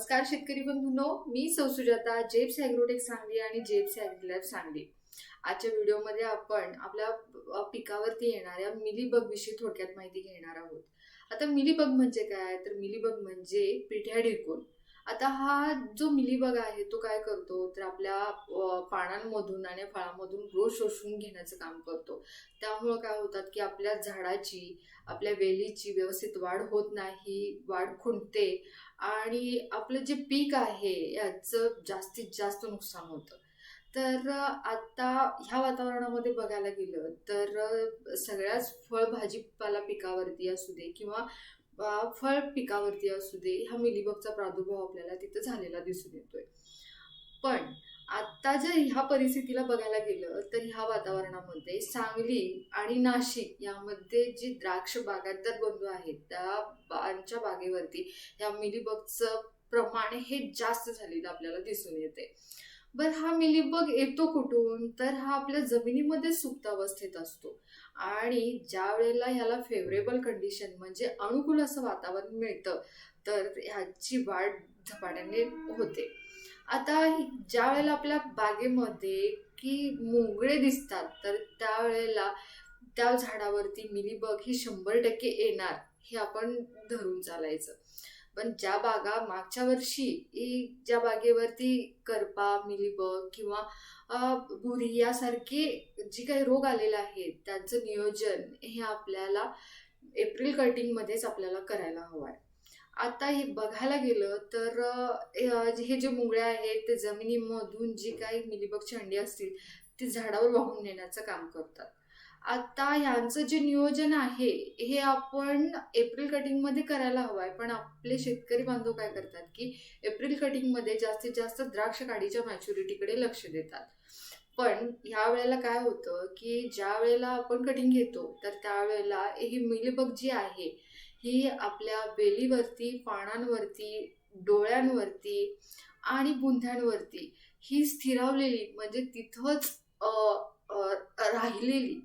नमस्कार शेतकरी बंधूंनो मी सौसुजाता जेप्स ॲग्रोटेक सांगली आणि जेप्स ॲग्रीलॅब सांगली. आजच्या व्हिडिओमध्ये आपण आपल्या पिकावरती येणाऱ्या मिलीबग विषयी थोडक्यात माहिती घेणार आहोत. आता मिलीबग म्हणजे काय? तर मिलीबग म्हणजे पिठ्या ढेकून आता हा जो मिलीबग आहे तो काय करतो? तर आपल्या पानांमधून आणि फळांमधून रोज शोषून घेण्याचं काम करतो. त्यामुळं काय होतात की आपल्या झाडाची आपल्या वेलीची व्यवस्थित वाढ होत नाही वाढ खुंटते आणि आपलं जे पीक आहे याचं जास्तीत जास्त नुकसान होतं. तर आता ह्या वातावरणामध्ये बघायला गेलं तर सगळ्याच फळ भाजीपाला पिकावरती असू दे किंवा फळ पिकावरती असू दे हा मिलीबगचा प्रादुर्भाव आपल्याला तिथं झालेला दिसून येतोय. पण आता जर ह्या परिस्थितीला बघायला गेलं तर ह्या वातावरणामध्ये सांगली आणि नाशिक यामध्ये जी द्राक्ष बागायतदार बंधू आहेत त्या बांच्या बागेवरती ह्या मिलीबगचं प्रमाण हे जास्त झालेलं आपल्याला दिसून येते बर हा मिलीबग येतो कुठून तर हा आपल्या जमिनीमध्ये सुप्त अवस्थेत असतो. आणि ज्या वेळेला ह्याला फेवरेबल कंडिशन म्हणजे अनुकूल असं वातावरण मिळतं तर ह्याची वाढ झपाट्याने होते. आता ज्या वेळेला आपल्या बागेमध्ये की मोगळे दिसतात तर त्यावेळेला त्या झाडावरती मिलीबग ही शंभर टक्के येणार हे आपण धरून चालायचं. पण ज्या बागा मागच्या वर्षी ज्या बागेवरती करपा मिलीबग किंवा भुरी यासारखे जी काही रोग आलेले आहेत त्यांचं नियोजन हे आपल्याला एप्रिल कटिंगमध्येच आपल्याला करायला हवं आहे आता हे बघायला गेलं तर हे जे मुंगळ्या आहेत ते जमिनीमधून जी काही मिलीबगची अंडी असतील ती झाडावर वाहून नेण्याचं काम करतात. आता ह्यांचं जे नियोजन आहे हे आपण एप्रिल कटिंगमध्ये करायला हवं आहे. पण आपले शेतकरी बांधव काय करतात की एप्रिल कटिंगमध्ये जास्तीत जास्त द्राक्ष काडीच्या मॅच्युरिटीकडे लक्ष देतात. पण ह्या वेळेला काय होतं की ज्या वेळेला आपण कटिंग घेतो तर त्यावेळेला ही मिलीबग जी आहे ही आपल्या वेलीवरती पानांवरती डोळ्यांवरती आणि बुंध्यांवरती ही स्थिरावलेली म्हणजे तिथंच राहिलेली.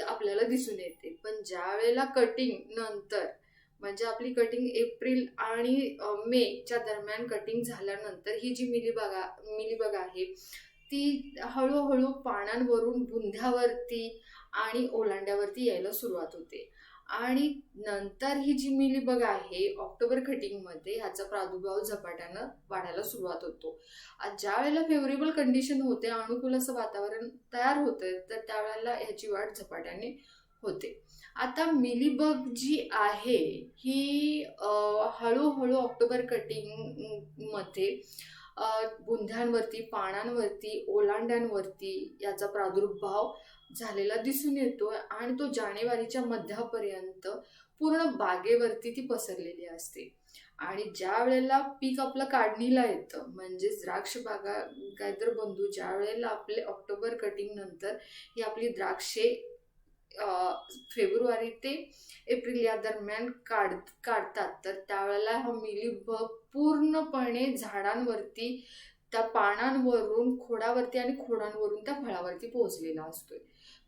आपल्याला दिसून येते. पण ज्या वेळेला कटिंग नंतर म्हणजे आपली कटिंग एप्रिल आणि मे मेच्या दरम्यान कटिंग झाल्यानंतर ही जी मिलीबागा मिलीबग आहे ती हळूहळू पानांवरून बुंध्यावरती आणि ओलांड्यावरती यायला सुरुवात होते. आणि नंतर ही जी मिलीबग आहे ऑक्टोबर कटिंगमध्ये ह्याचा प्रादुर्भाव झपाट्यानं वाढायला सुरुवात होतो. ज्या वेळेला फेवरेबल कंडिशन होते अनुकूल असं वातावरण तयार होतं तर त्यावेळेला ह्याची वाढ झपाट्याने होते. आता मिलीबग जी आहे ही हळूहळू ऑक्टोबर कटिंगमध्ये बुंध्यांवरती पानांवरती ओलांड्यांवरती याचा प्रादुर्भाव झालेला दिसून येतो आणि तो जानेवारीच्या मध्यापर्यंत पूर्ण बागेवरती ती पसरलेली असते. आणि ज्या वेळेला पीक आपलं काढणीला येतं म्हणजे द्राक्ष बागा काहीतर बंधू ज्या वेळेला आपले ऑक्टोबर कटिंग नंतर ही आपली द्राक्षे फेब्रुवारी ते एप्रिल या दरम्यान काढ काढतात. तर त्यावेळेला हा मिलीबग पूर्णपणे झाडांवरती त्या पानांवरून खोडावरती आणि खोडांवरून त्या फळावरती पोहोचलेला असतोय.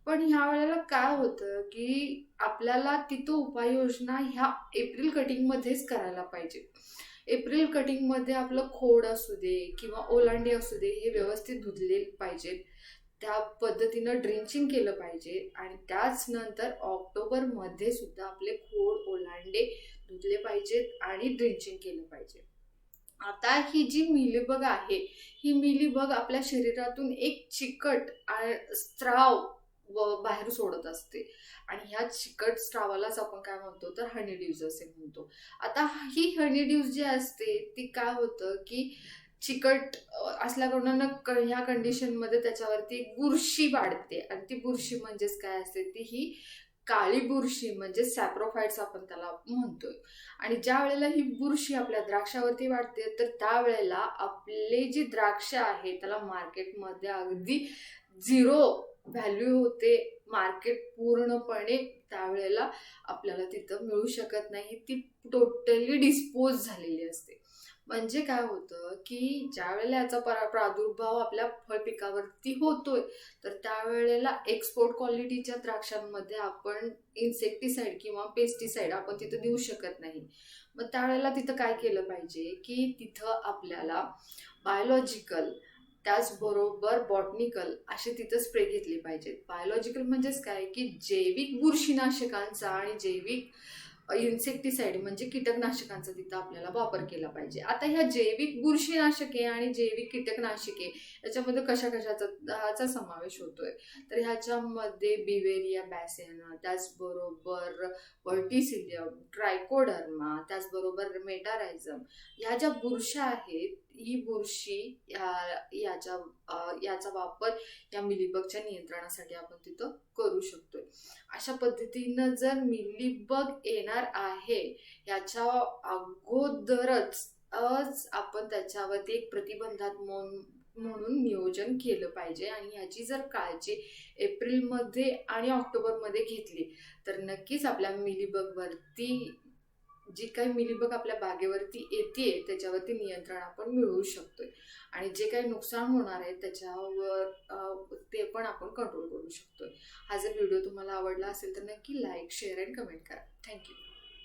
पण ह्या वेळेला काय होतं की आपल्याला तिथं उपाययोजना ह्या एप्रिल कटिंगमध्येच करायला पाहिजे. एप्रिल कटिंगमध्ये आपलं खोड असू दे किंवा ओलांडे असू दे हे व्यवस्थित धुतले पाहिजेत. त्या पद्धतीनं ड्रिंचिंग केलं पाहिजे. आणि त्याच नंतर ऑक्टोबरमध्ये सुद्धा आपले खोड ओलांडे धुतले पाहिजेत आणि ड्रिंचिंग केलं पाहिजे. आता ही जी मिलीबग आहे ही मिलीबग आपल्या शरीरातून एक चिकट स्त्राव व बाहेर सोडत असते. आणि ह्या चिकट स्त्रावालाच आपण काय म्हणतो तर हनी ड्यूज असे म्हणतो. आता ही हनी ड्यूज जी असते ती काय होतं की चिकट असल्याकडून ह्या कंडिशनमध्ये त्याच्यावरती एक बुरशी वाढते. आणि ती बुरशी म्हणजेच काय असते? ती ही काळी बुरशी म्हणजे सॅप्रोफाईट्स आपण त्याला म्हणतोय. आणि ज्या वेळेला ही बुरशी आपल्या द्राक्षावरती वाढते तर त्यावेळेला आपले जी द्राक्ष आहे त्याला मार्केटमध्ये अगदी झिरो व्हॅल्यू होते. मार्केट पूर्णपणे त्यावेळेला आपल्याला तिथं मिळू शकत नाही. ती टोटली डिस्पोज झालेली असते. म्हणजे काय होतं की ज्या वेळेला याचा परा- प्रादुर्भाव आपल्या फळ पिकावरती होतोय तर त्यावेळेला एक्सपोर्ट क्वालिटीच्या द्राक्षांमध्ये आपण इन्सेक्टिसाईड किंवा पेस्टिसाईड आपण तिथं देऊ शकत नाही. मग त्यावेळेला तिथं काय केलं पाहिजे की तिथं आपल्याला बायोलॉजिकल त्याचबरोबर बॉटनिकल असे तिथं स्प्रे घेतले पाहिजेत. बायोलॉजिकल म्हणजेच काय? की जैविक बुरशीनाशकांचा आणि जैविक इन्सेक्टिसाइड म्हणजे कीटकनाशकांचा तिथं आपल्याला वापर केला पाहिजे. आता ह्या जैविक बुरशीनाशके आणि जैविक कीटकनाशके याच्यामध्ये कशा कशाचा ह्याचा समावेश होतोय? तर ह्याच्यामध्ये बिवेरिया बॅसेना त्याचबरोबर वर्टिसिलियम ट्रायकोडर्मा त्याचबरोबर मेटारायझम ह्या ज्या बुरशा आहेत ही बुरशी या- याच्या याचा वापर या मिलीबगच्या नियंत्रणासाठी आपण तिथं करू शकतोय. अशा पद्धतीनं जर मिलीबग येणार आहे याच्या अगोदरच आपण त्याच्यावरती एक प्रतिबंधात म्हणून नियोजन केलं पाहिजे आणि याची जर काळजी एप्रिलमध्ये आणि ऑक्टोबरमध्ये घेतली तर नक्कीच आपल्या मिलीबगवरती जी काही मिलीबग आपल्या बागेवरती येते त्याच्यावरती नियंत्रण आपण मिळवू शकतोय. आणि जे काही नुकसान होणार आहे त्याच्यावर ते पण आपण कंट्रोल करू शकतोय. हा जर व्हिडिओ तुम्हाला आवडला असेल तर नक्की लाईक शेअर अँड कमेंट करा. Thank you